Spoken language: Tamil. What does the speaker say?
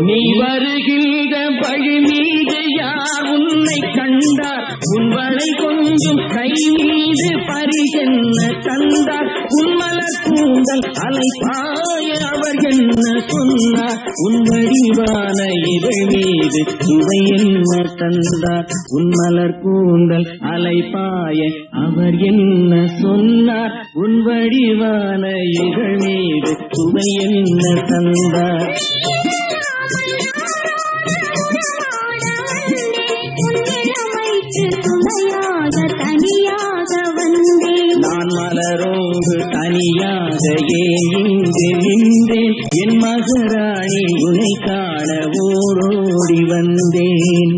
நீ வருகின்ற வழி மீது யார் உன்னை கண்டார்? உன்வளை கொஞ்சம் கை மீது பரிகென்ன தந்தார்? உன்மல கூந்தல் அலைப்பாய அவர் என்ன சொன்னார்? உன் வடிவான இதழ் மீது சுவை என்ன தந்தார்? உன்மலர் கூந்தல் அலைப்பாய அவர் என்ன சொன்னார்? உன் வடிவான இதழ் மீது சுவை என்ன தந்தார்? நான் மலரோடு தனியாக ஏங்கு நின்றேன்? என் மகராணி உனை காண ஓடோடி வந்தேன்.